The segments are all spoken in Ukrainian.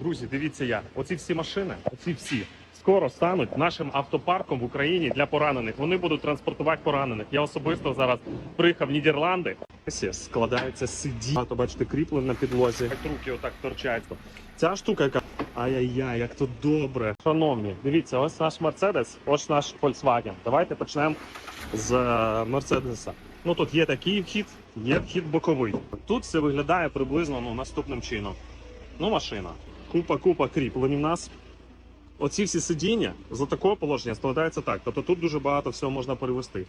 Друзі, дивіться як. Оці всі машини, оці всі скоро стануть нашим автопарком в Україні для поранених. Вони будуть транспортувати поранених. Я особисто зараз приїхав в Нідерланди. Складається сиді. А то бачите, кріплень на підлозі. Як руки отак торчать. Ця штука, яка ай-яй-яй, як тут добре. Шановні, дивіться, ось наш Мерседес, ось наш Volkswagen. Давайте почнемо з е, Мерседеса. Ну тут є такий вхід, є вхід боковий. Тут все виглядає приблизно ну, наступним чином. Ну, машина. Купа, купа кріплень у нас. Оці всі сидіння за такого положення складаються так. Тобто тут дуже багато всього можна перевести.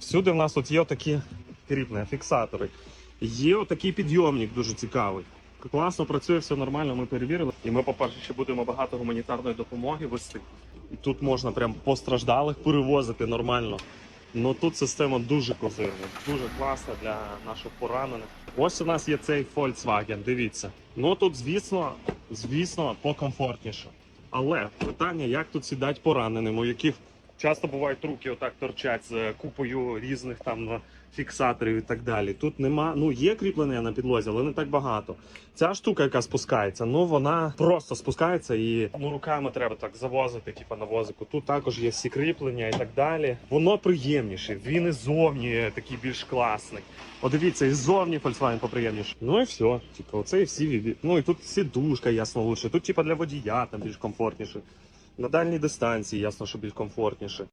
Всюди в нас от є такі кріплення, фіксатори. Є отакий підйомник дуже цікавий. Класно працює, все нормально, ми перевірили. І ми, по-перше, ще будемо багато гуманітарної допомоги вести. І тут можна прям постраждалих перевозити нормально. Ну тут система дуже козирна, дуже класна для наших поранених. Ось у нас є цей Volkswagen, дивіться. Ну тут, звісно, звісно, покомфортніше. Але питання, як тут сідати пораненим, у яких часто бувають руки отак торчать з купою різних там е, фіксаторів і так далі. Тут нема, ну є кріплення на підлозі, але не так багато. Ця штука, яка спускається, ну вона просто спускається і ну руками треба так завозити, типу на возику. Тут також є всі кріплення і так далі. Воно приємніше. Він і такий більш класний. О, дивіться, і ззовні Volkswagen поприємніше. Ну і все. Типу, оце і всі Ну і тут сідушка, ясно, лучше. Тут, типу, для водія там більш комфортніше. На дальній дистанції, ясно, що більш комфортніше.